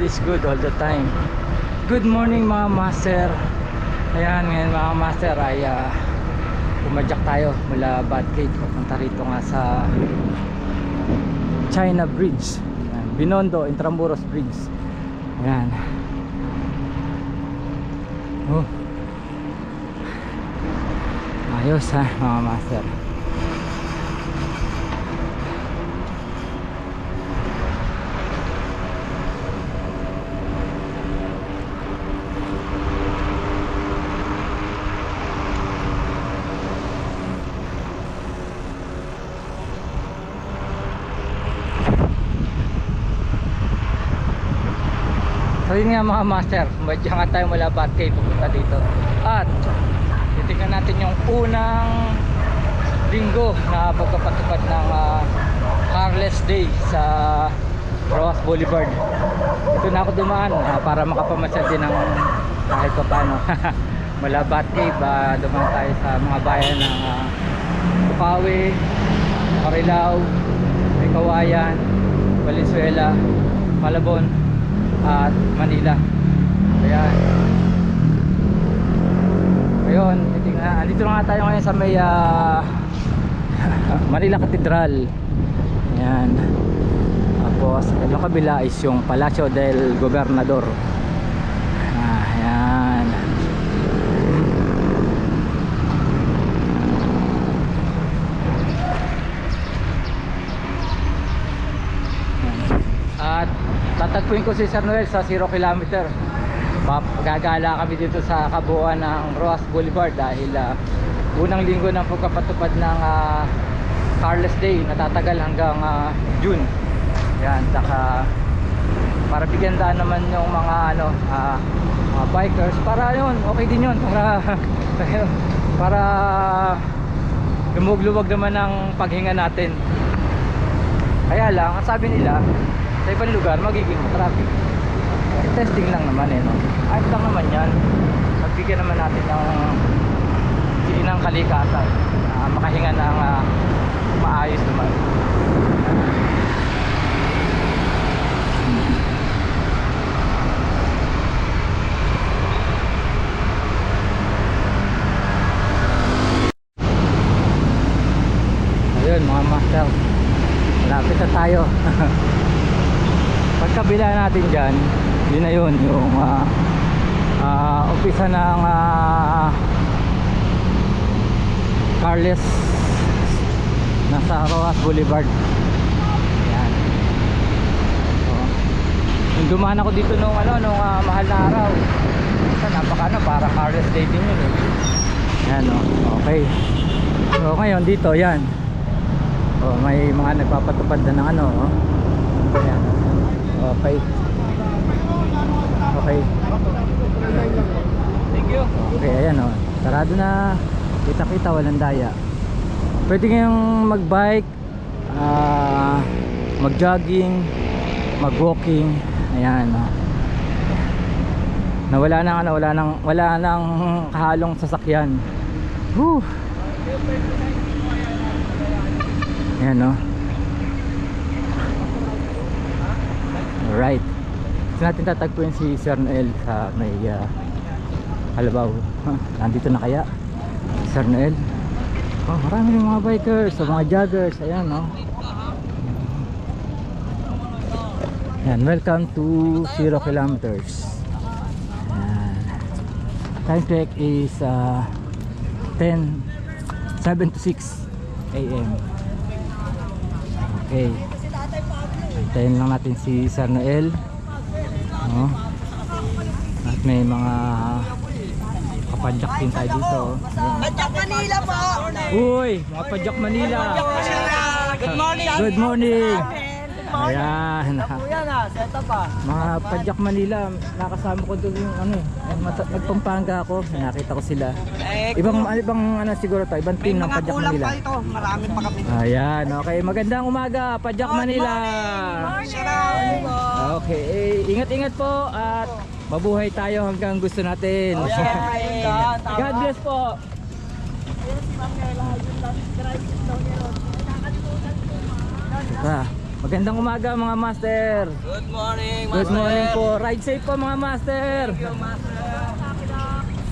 is good all the time. Good morning mga master. Ayan, ngayon mga master ay uh, pumadyak tayo mula Bad Gate papunta rito nga sa China Bridge. Ayan, Binondo, Intramuros Bridge. Ayan. Oh. Ayos ha mga master. Yun nga mga master, madya nga tayo mula Batkay pupunta dito. At titingnan natin yung unang linggo na pagkapatupad ng uh, Carless Day sa Roas Boulevard. Ito na ako dumaan ah, para makapamasyal din ng kahit pa paano. mula Batkay ba dumaan tayo sa mga bayan ng uh, Bukawi, Marilao, Kawayan, Valenzuela, Malabon, at Manila. Ayan. Ayun, titingnan. Andito na nga tayo ngayon sa may ah, Manila Cathedral. Ayan. Tapos, yung kabila is yung Palacio del Gobernador. Ah, ayan. At tatagpuin ko si Sir Noel sa 0 kilometer. Gagala kami dito sa kabuuan ng Roas Boulevard dahil ah, unang linggo ng pagkapatupad ng ah, Carless Day natatagal hanggang ah, June. Yan, saka para bigyan daan naman yung mga ano ah, mga bikers para yun okay din yun para para lumog-luwag naman ang paghinga natin kaya lang, ang sabi nila, sa ibang lugar magiging traffic. Testing lang naman eh, no? Ayos lang naman yan. Magbigyan naman natin ng sinang kalikasan. Uh, makahinga ng uh, maayos naman. Ayun mga master Malapit na tayo Pagkabila natin dyan Yun na yun Yung uh, uh, Umpisa ng uh, Carles Nasa Rojas Boulevard. Yan so, Nung dumaan ako dito nung ano Nung uh, mahal na araw. Ito, Napaka ano Para Carles Day din yun eh. Yan o Okay. So ngayon dito yan. Oh, may mga nagpapatupad na ng ano, oh. Ayan. Okay. Okay. Thank you. Okay, ayan oh. Sarado na. Kita-kita walang daya. Pwede kayong mag-bike, ah, mag-jogging, mag-walking. Ayan oh. Nawala nang ano, wala nang wala nang kahalong sasakyan. Whew. Ayan no Alright Gusto natin tatagpuin si Sir Noel sa may uh, Halabaw Nandito na kaya Sir Noel Oh, marami ng mga bikers, so mga joggers, ayan no. Ayan, welcome to 0 kilometers. Ayan. Time check is uh, 10 7 to 6 a.m. Okay. Antayin lang natin si Sir Noel. No? At may mga kapadyak din tayo dito. oh. Padyak Manila po! Uy, mga padyak Manila. Good morning! Good morning. Ayan. Kuya na, set up pa. Mga padyak Manila, nakasama ko doon yung ano eh. Nagpampanga ako, nakita ko sila. Ibang ibang ano siguro to, ibang may team ng mga padyak kulang Manila. pa ito. Marami pa kami. Ayan, okay. Magandang umaga, Padyak Manila. Out po! Okay, eh, ingat-ingat po at mabuhay tayo hanggang gusto natin. God bless po. Ah, Magandang umaga mga master. Good morning, Good morning po. Ride safe po mga master.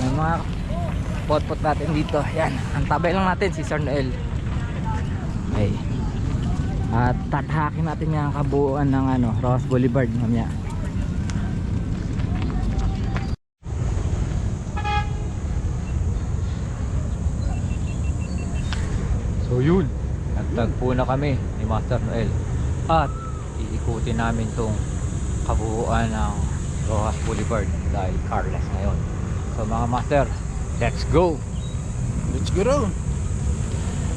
May mga pot-pot natin dito. Yan. Ang tabay lang natin si Sir Noel. Okay. At tatahakin natin yung kabuuan ng ano, Ross Boulevard mamaya. So yun, nagtagpo na kami ni Master Noel at iikutin namin tong kabuuan ng Rojas Boulevard dahil carless ngayon. So mga Master, let's go! Let's go round.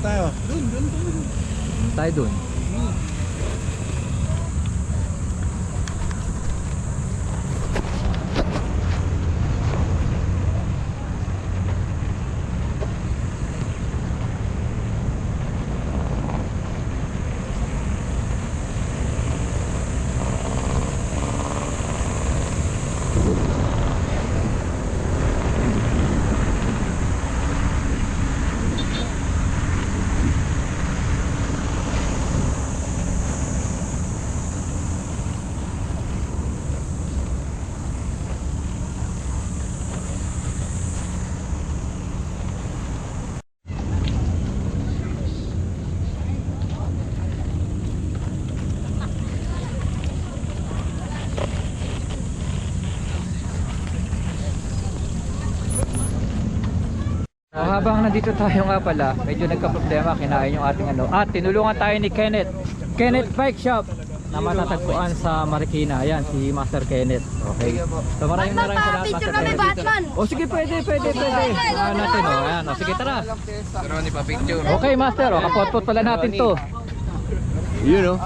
Tayo. Dun, dun, dun. Tayo dun. Ah, habang nandito tayo nga pala, medyo nagka-problema, kinain yung ating ano. At tinulungan tayo ni Kenneth. Kenneth Bike Shop na matatagpuan sa Marikina. Ayan, si Master Kenneth. Okay. So maraming maraming salamat Master Kenneth. Batman. O sige, pwede, pwede, pwede. Ah, natin, o. Ayan, o. Sige, tara. Pero ni pa picture. Okay, Master. O, kapot-pot pala natin to. Yun oh.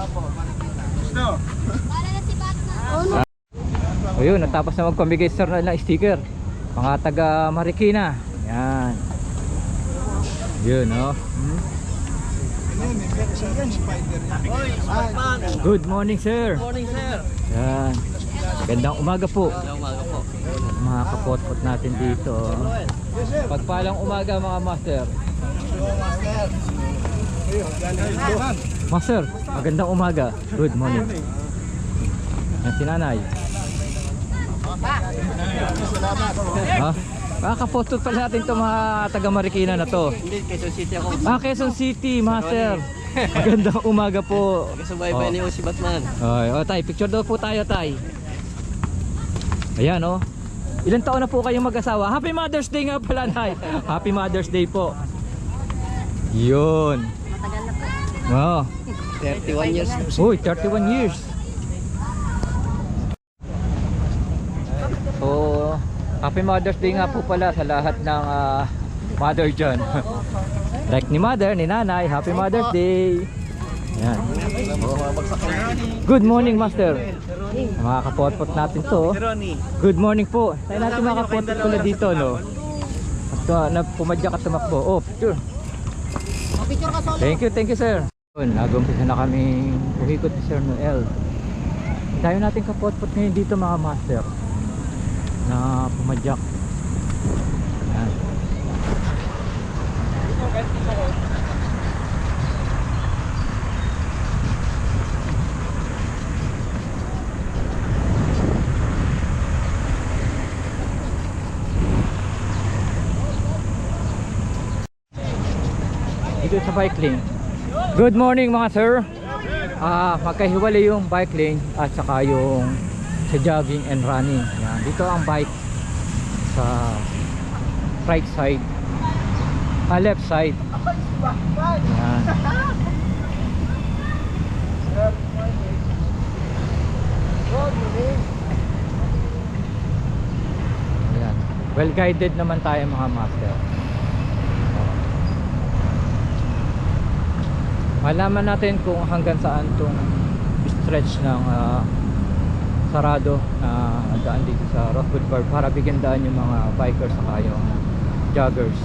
Para na si Batman. O yun, natapos na magpamigay sir na sticker. Mga taga Marikina. Yan. Yun, o. Hmm? Good morning, sir. Morning, sir. Yan. Gandang umaga po. Hello, umaga po. Mga kapot-pot natin dito. Pagpalang umaga mga master. Master, magandang umaga. Good morning. Yan si nanay. Ha? Makakapot pala natin itong mga taga Marikina na to. Hindi, Quezon City ako. Ah, Quezon City, master. Magandang umaga po. Kasubaybay niyo si Batman. Ay, oh, tay, picture daw po tayo, tay. Ayan, oh. Ilan taon na po kayong mag-asawa? Happy Mother's Day nga pala, tay. Happy Mother's Day po. Yun. Matagal na po. Oh. 31 years. Uy, 31 years. So, Happy Mother's Day nga po pala sa lahat ng ah, mother dyan. like ni mother, ni nanay, Happy Mother's Day. Yan. Good morning, Master. Mga kapotpot natin to. Good morning po. Tayo natin mga kapotpot pala dito, no? At uh, na pumadya ka tumakbo. Oh, picture. Thank you, thank you sir. Nag-umpisa na kami umikot ni Sir Noel. Tayo natin kapot-pot ngayon dito mga master. Na pumadyak. Yan. Dito sa bike lane. Good morning mga sir. Ah, magkahiwalay yung bike lane at saka yung sa jogging and running. Yan. Dito ang bike sa right side. Ah, left side. Yan. Ayan. Well guided naman tayo mga master. malaman natin kung hanggang saan tong stretch ng ah, sarado na daan dito sa Rockwood Bar para bigyan daan yung mga bikers saka yung joggers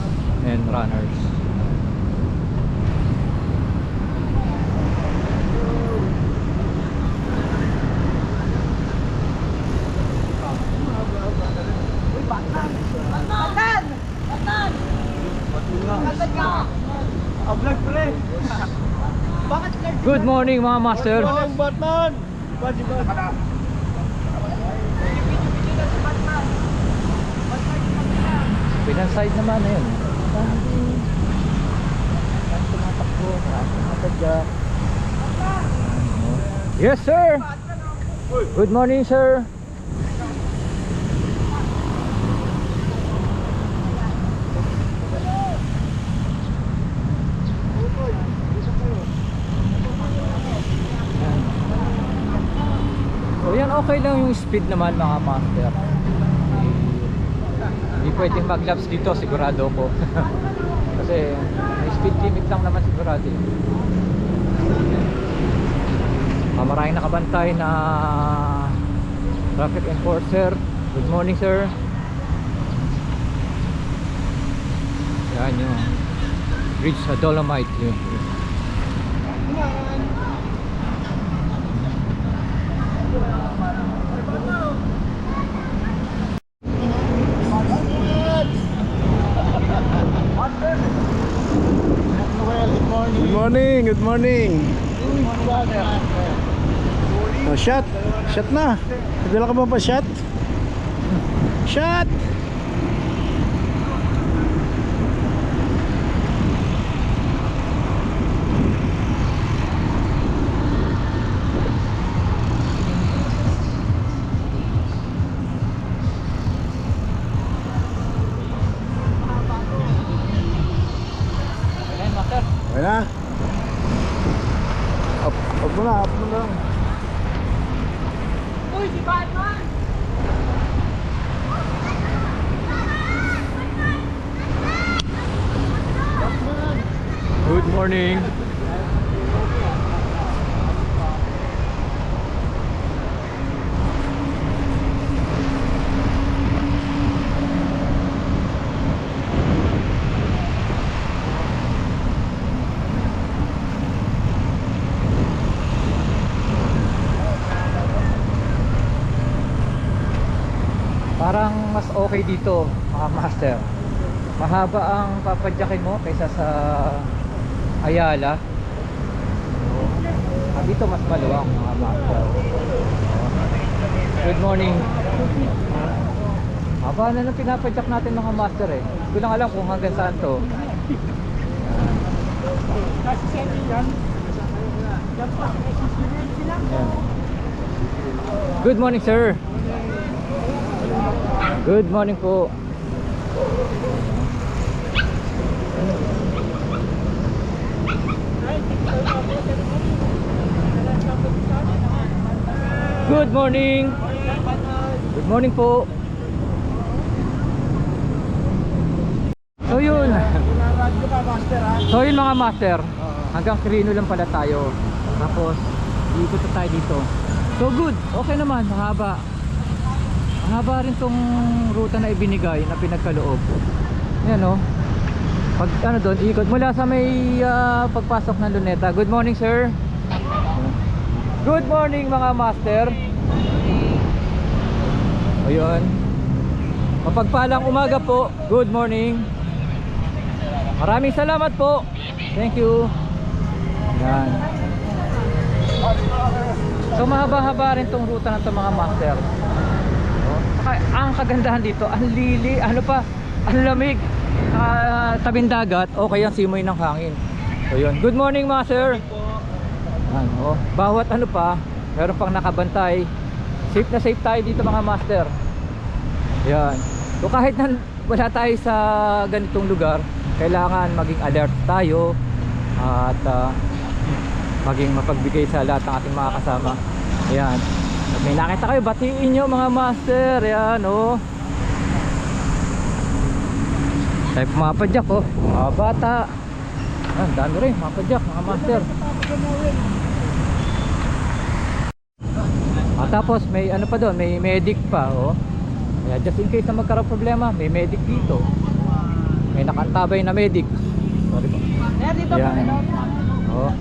and runners. Good morning mga master. Walang Batman! Pinanside naman na yun. Saan tumatakbo? Saan tumatadya? Yes sir! Good morning sir! So okay lang yung speed naman mga master. Pwedeng mag-laps dito sigurado ko. Kasi may speed limit lang naman sigurado. eh. Ah, maraming nakabantay na traffic enforcer. Good morning sir. Yan yung bridge sa Dolomite. Yun. Good morning. Oh, shot. Shot na. Nagdala ka ba pa shot? Shot! Ayan master. Okay na. Up, up mo na, up mo na. Good morning. Okay dito, mga master. Mahaba ang papadyakin mo kaysa sa Ayala. Ah, dito mas maluwang mga master. Good morning. Haba na lang pinapadyak natin mga master eh. Hindi lang alam kung hanggang saan to. Ayan. Good morning sir. Good morning po. Good morning. Good morning po. So yun. So yun mga master. Hanggang Quirino lang pala tayo. Tapos ikot na tayo dito. So good. Okay naman. Mahaba. Mahaba rin tong ruta na ibinigay na pinagkaloob. Yan o. Pag ano doon, ikot mula sa may ah, pagpasok ng Luneta. Good morning, sir. Good morning, mga master. Ayun. Mapagpalang umaga po. Good morning. Maraming salamat po. Thank you. Yan. So mahaba-haba rin tong ruta to mga master. Oh, saka ang kagandahan dito, ang lili, ano pa, ang lamig. Ah, tabing dagat, okay ang simoy ng hangin. So yun. Good morning mga sir. Yan, oh. Bawat ano pa, meron pang nakabantay. Safe na safe tayo dito mga master. Yan. So kahit na wala tayo sa ganitong lugar, kailangan maging alert tayo at ah, maging mapagbigay sa lahat ng ating mga kasama. Ayan. May nakita kayo, batiin nyo mga master. Ayan, oh. Tayo pumapadyak, oh. Mga bata. Ayan, dami rin, mapadyak, mga master. Ah, tapos may ano pa doon, may medic pa, oh. Kaya just in case na magkaroon problema, may medic dito. May nakantabay na medic. Sorry po. Ayan. Oh.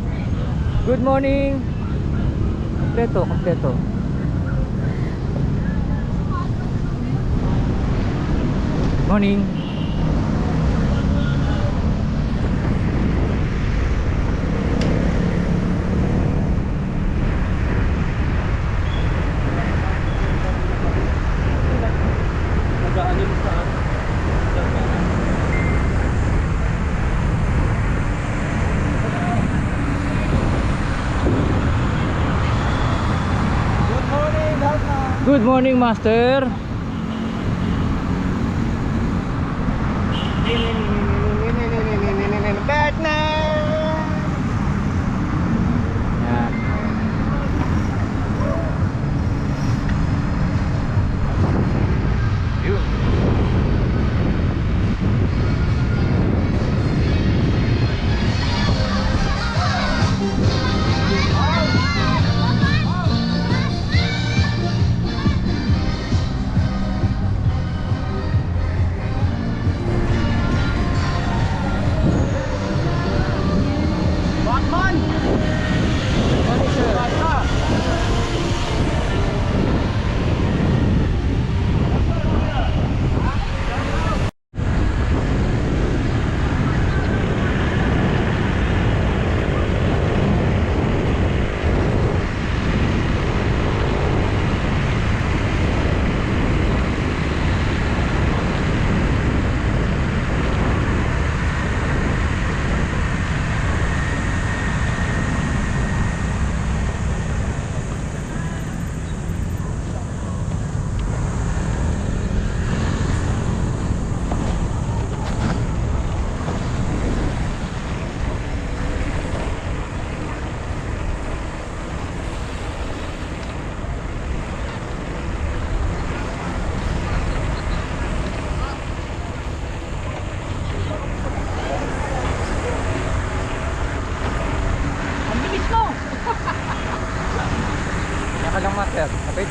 Good morning. Kompleto, kompleto. Morning. Good morning, Master.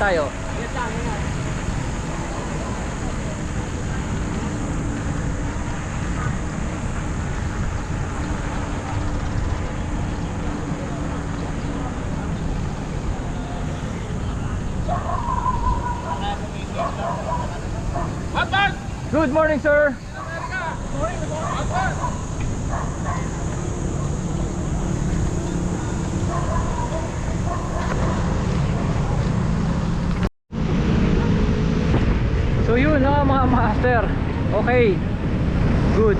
Tayo. Good morning, sir. Master. Okay. Good.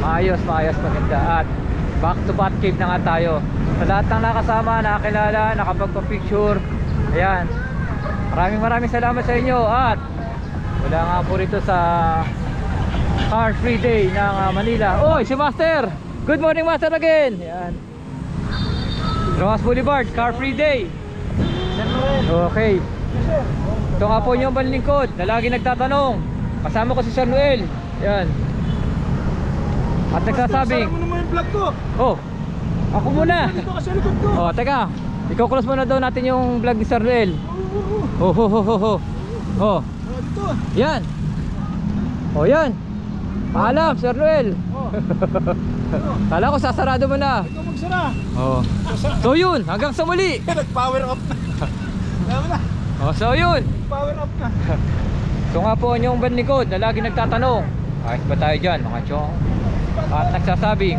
Maayos, maayos, maganda. At back to bat cave na nga tayo. Sa lahat ng nakasama, nakakilala, nakapagpa-picture. Ayan. Maraming maraming salamat sa inyo. At wala nga po rito sa Car Free Day ng ah, Manila. Oy, si Master! Good morning, Master again! Ayan. Rojas Boulevard, Car Free Day. Okay. Ito nga po yung panlingkod na lagi nagtatanong. Kasama ko si Sir Noel. Yan. At nagsasabing, Sara mo naman yung vlog ko! oh, ako muna. Dito ka sa likod ko! Oh, teka. Iko-close muna daw natin yung vlog ni Sir Noel. Oh, ho, ho, ho, ho. Oh, Oh, dito! yan. Oh, yan. Paalam, Sir Noel. Oh, Kala ko sasarado mo na. ikaw magsara! Oh. So yun, hanggang sa muli. Nag-power up na! Alam na! Oh, so yun. Power up na! Ito nga po yung bandlikod na lagi nagtatanong Ayos ba tayo dyan mga chong? At nagsasabing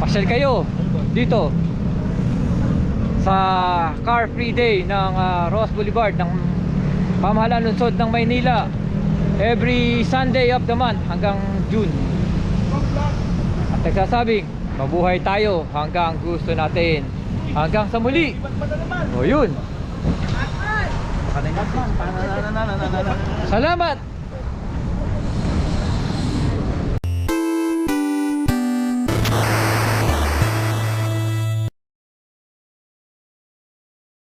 Pasyal kayo dito Sa Car Free Day ng ah, Ross Boulevard ng Pamahalaan Lungsod ng Maynila Every Sunday of the month hanggang June. At nagsasabing Mabuhay tayo hanggang gusto natin. Hanggang sa muli. O yun Salamat